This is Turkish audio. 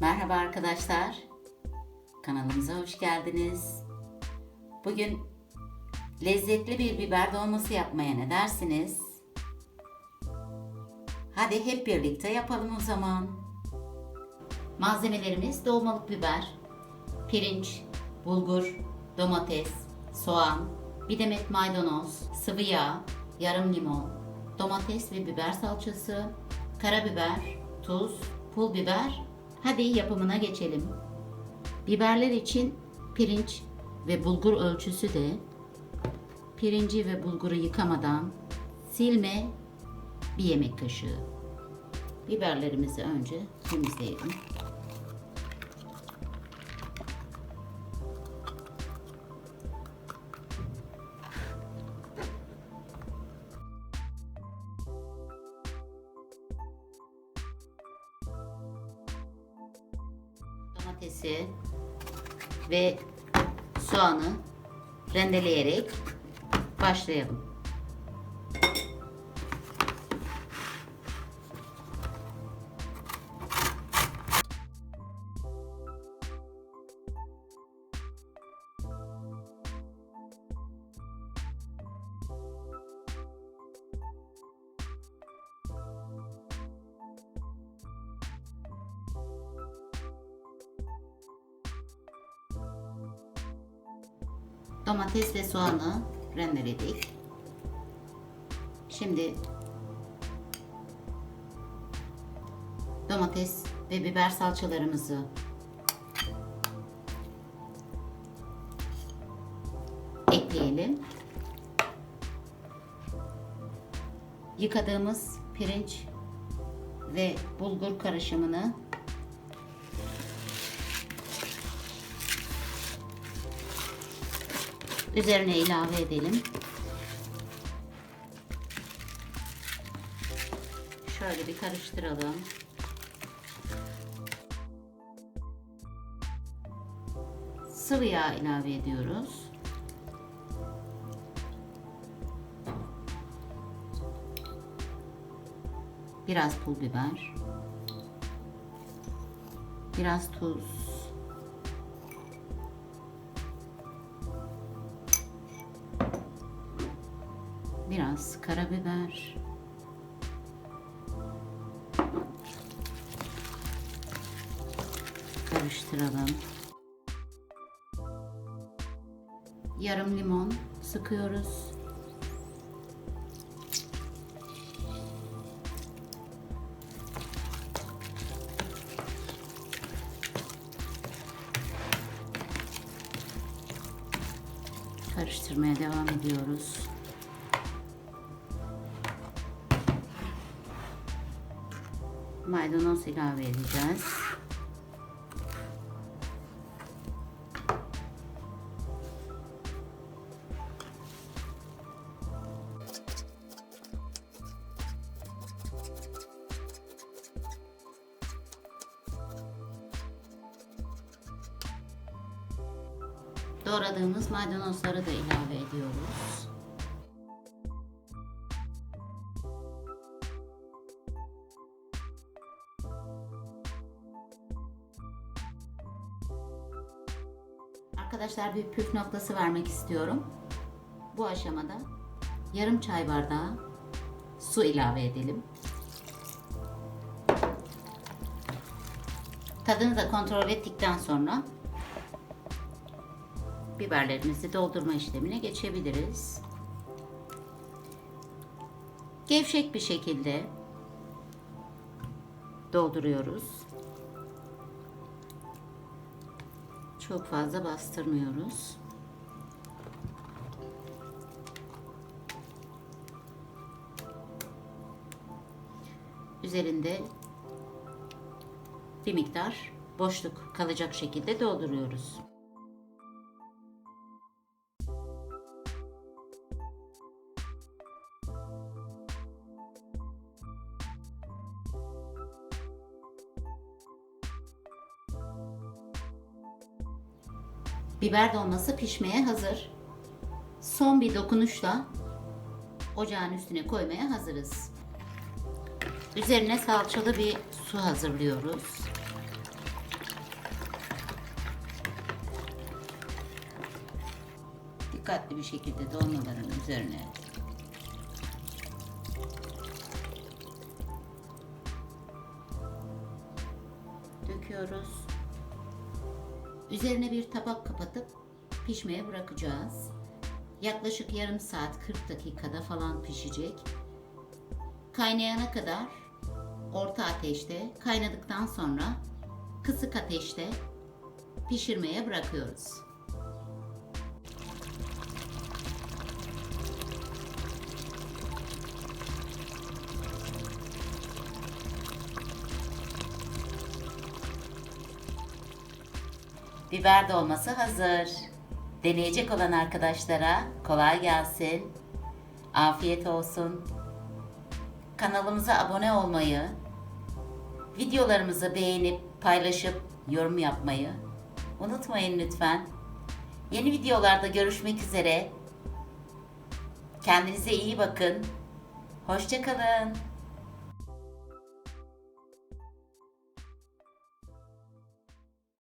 Merhaba arkadaşlar. Kanalımıza hoş geldiniz. Bugün lezzetli bir biber dolması yapmaya ne dersiniz? Hadi hep birlikte yapalım o zaman. Malzemelerimiz dolmalık biber, pirinç, bulgur, domates, soğan, bir demet maydanoz, sıvı yağ, yarım limon, domates ve biber salçası, karabiber, tuz, pul biber. Hadi yapımına geçelim. Biberler için pirinç ve bulgur ölçüsü de pirinci ve bulguru yıkamadan silme bir yemek kaşığı. Biberlerimizi önce temizleyelim. Domatesi ve soğanı rendeleyerek başlayalım. Domates ve soğanı rendeledik. Şimdi domates ve biber salçalarımızı ekleyelim. Yıkadığımız pirinç ve bulgur karışımını üzerine ilave edelim. Şöyle bir karıştıralım. Sıvı yağ ilave ediyoruz. Biraz pul biber. Biraz tuz. Biraz karabiber, karıştıralım. Yarım limon sıkıyoruz. Karıştırmaya devam ediyoruz. Maydanoz ilave edeceğiz. Doğradığımız maydanozları da ilave ediyoruz. Arkadaşlar bir püf noktası vermek istiyorum. Bu aşamada yarım çay bardağı su ilave edelim. Tadını da kontrol ettikten sonra biberlerimizi doldurma işlemine geçebiliriz. Gevşek bir şekilde dolduruyoruz. Çok fazla bastırmıyoruz. Üzerinde bir miktar boşluk kalacak şekilde dolduruyoruz. Biber dolması pişmeye hazır. Son bir dokunuşla ocağın üstüne koymaya hazırız. Üzerine salçalı bir su hazırlıyoruz. Dikkatli bir şekilde dolmaların üzerine döküyoruz. Üzerine bir tabak kapatıp pişmeye bırakacağız. Yaklaşık yarım saat 40 dakikada falan pişecek. Kaynayana kadar orta ateşte, kaynadıktan sonra kısık ateşte pişirmeye bırakıyoruz. Biber dolması hazır. Deneyecek olan arkadaşlara kolay gelsin. Afiyet olsun. Kanalımıza abone olmayı, videolarımızı beğenip paylaşıp yorum yapmayı unutmayın lütfen. Yeni videolarda görüşmek üzere. Kendinize iyi bakın. Hoşçakalın.